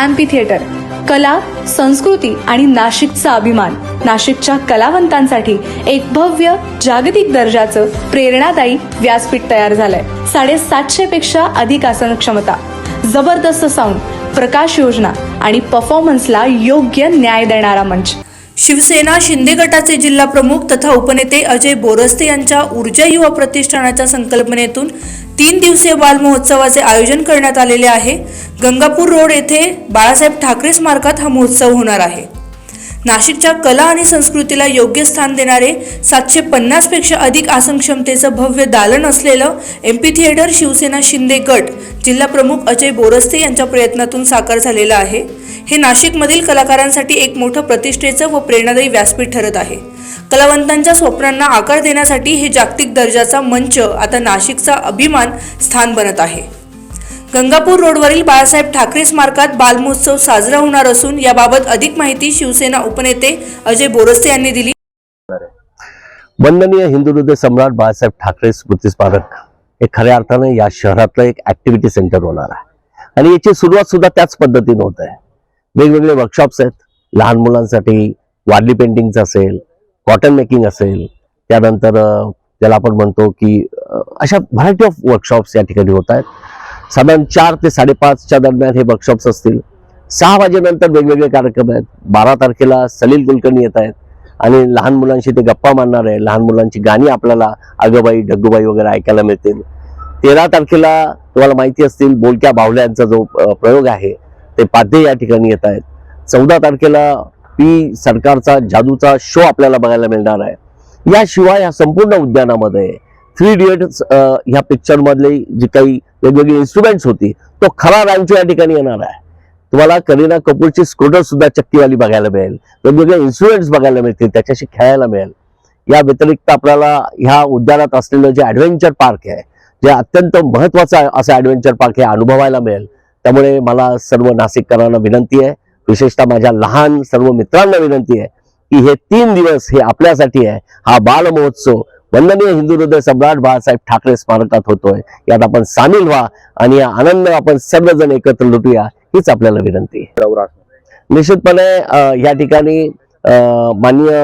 अँपी theatre कला संस्कृती आणि नाशिकचा अभिमान. नाशिकच्या कलावंतांसाठी एक भव्य जागतिक दर्जाचं प्रेरणादायी व्यासपीठ तयार झालंय. साडेसातशे पेक्षा अधिक आसन क्षमता जबरदस्त साऊंड प्रकाश योजना आणि परफॉर्मन्सला योग्य न्याय देणारा मंच. शिवसेना शिंदे गटाचे जिल्हा प्रमुख तथा उपनेते अजय बोरस्ते यांच्या ऊर्जा युवा प्रतिष्ठानाच्या संकल्पनेतून तीन दिवसीय बालमहोत्सवाचे आयोजन करण्यात आलेले आहे. गंगापूर रोड येथे बाळासाहेब ठाकरे स्मारकात हा महोत्सव होणार आहे. नाशिकच्या कला आणि संस्कृतीला योग्य स्थान देणारे सातशे पन्नासपेक्षा अधिक आसन क्षमतेचं भव्य दालन असलेलं एम्पी थिएटर शिवसेना शिंदे गट जिल्हा प्रमुख अजय बोरस्ते यांच्या प्रयत्नातून साकार झालेला आहे. हे नाशिकमधील कलाकारांसाठी एक मोठं प्रतिष्ठेचं व प्रेरणादायी व्यासपीठ ठरत आहे. कलावंतांच्या स्वप्नांना आकार देण्यासाठी हे जागतिक दर्जाचा मंच आता नाशिकचा अभिमान स्थान बनत आहे. गंगापूर रोडवरील बाळासाहेब ठाकरे स्मारकात बालमहोत्सव साजरा होणार असून याबाबत अधिक माहिती शिवसेना उपनेते अजय बोरस्ते यांनी दिली. वंदनीय हिंदू हृदय सम्राट बाळासाहेब ठाकरे स्मृती स्मारक हे खऱ्या अर्थाने या शहरातलं एक ऍक्टिव्हिटी सेंटर होणार आहे. आणि याची सुरुवात सुद्धा त्याच पद्धतीने होत आहे. वेगवेगळे वर्कशॉप्स आहेत. लहान मुलांसाठी वारली पेंटिंगचं असेल कॉटन मेकिंग असेल त्यानंतर त्याला आपण म्हणतो की अशा व्हरायटी ऑफ वर्कशॉप्स या ठिकाणी होत आहेत. साधारण चार ते साडेपाचच्या दरम्यान हे वर्कशॉप्स असतील. सहा वाजेनंतर वेगवेगळे कार्यक्रम आहेत. बारा तारखेला सलील कुलकर्णी येत आहेत आणि लहान मुलांशी ते गप्पा मारणार आहे लहान मुलांची गाणी आपल्याला अगबाई डग्गूबाई वगैरे ऐकायला मिळतील. तेरा तारखेला तुम्हाला माहिती असतील बोलक्या बाहुल्यांचा जो प्रयोग आहे ते पाध्ये या ठिकाणी येत आहेत. चौदा तारखेला पी सरकारचा जादूचा शो आपल्याला बघायला मिळणार आहे. याशिवाय या संपूर्ण उद्यानामध्ये थ्री इडियट्स ह्या पिक्चर मधले जी काही वेगवेगळी इन्स्ट्रुमेंट्स होती तो खरा रॅन्चो या ठिकाणी येणार आहे. तुम्हाला करीना कपूरची स्कूटर सुद्धा चक्कीवाली बघायला मिळेल. वेगवेगळे इन्स्ट्रुमेंट्स बघायला मिळतील त्याच्याशी खेळायला मिळेल. या व्यतिरिक्त आपल्याला ह्या उद्यानात असलेलं जे ऍडव्हेंचर पार्क आहे जे अत्यंत महत्वाचं असं ऍडव्हेंचर पार्क हे अनुभवायला मिळेल. त्यामुळे मला सर्व नाशिककरांना विनंती आहे. विशेषतः माझ्या लहान सर्व मित्रांना विनंती आहे की हे तीन दिवस हे आपल्यासाठी आहे. हा बाल महोत्सव वंदनीय हिंदू हृदय सम्राट बाळासाहेब ठाकरे स्मारकात होतोय. यात आपण सामील व्हा आणि या आनंद आपण सर्वजण एकत्र लुटूया हीच आपल्याला विनंती आहे. निश्चितपणे या ठिकाणी माननीय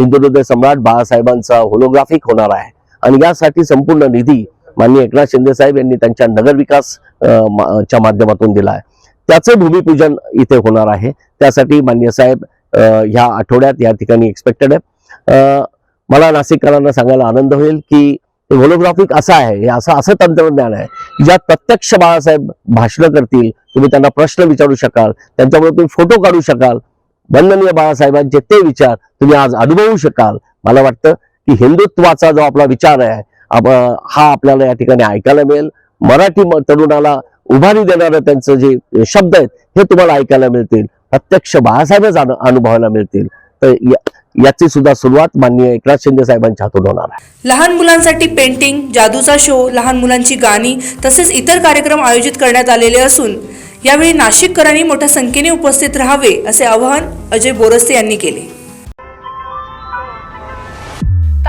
हिंदू हृदय सम्राट बाळासाहेबांचा होलोग्राफिक होणार आहे. आणि यासाठी संपूर्ण निधी माननीय एकनाथ शिंदे साहेब यांनी त्यांच्या नगर विकास च्या माध्यमातून दिला आहे त्याचं भूमिपूजन इथे होणार आहे. त्यासाठी माननीय साहेब ह्या आठवड्यात या ठिकाणी एक्सपेक्टेड आहे मला नाशिककरांना सांगायला आनंद होईल की होलोग्राफिक असं आहे हे असं असं तंत्रज्ञान आहे ज्या ज्यात प्रत्यक्ष बाळासाहेब भाषणं करतील तुम्ही त्यांना प्रश्न विचारू शकाल त्यांच्यामुळे तुम्ही फोटो काढू शकाल वंदनीय बाळासाहेबांचे ते विचार तुम्ही आज अनुभवू शकाल. मला वाटतं की हिंदुत्वाचा जो आपला विचार आहे हा आपल्याला या ठिकाणी ऐकायला मिळेल. मराठी तरुणाला उभारी देणारं त्यांचं जे शब्द आहेत हे तुम्हाला ऐकायला मिळतील. प्रत्यक्ष बाळासाहेबच अनुभवायला मिळतील. तर याची सुद्धा सुरुवात माननीय एकनाथ शिंदे साहेबांच्या हातून होणार आहे. लहान मुलांसाठी पेंटिंग जादूचा शो लहान मुलांची गाणी तसेच इतर कार्यक्रम आयोजित करण्यात आलेले असून यावेळी नाशिककरांनी मोठ्या संख्येने उपस्थित राहावे असे आवाहन अजय बोरस्ते यांनी केले.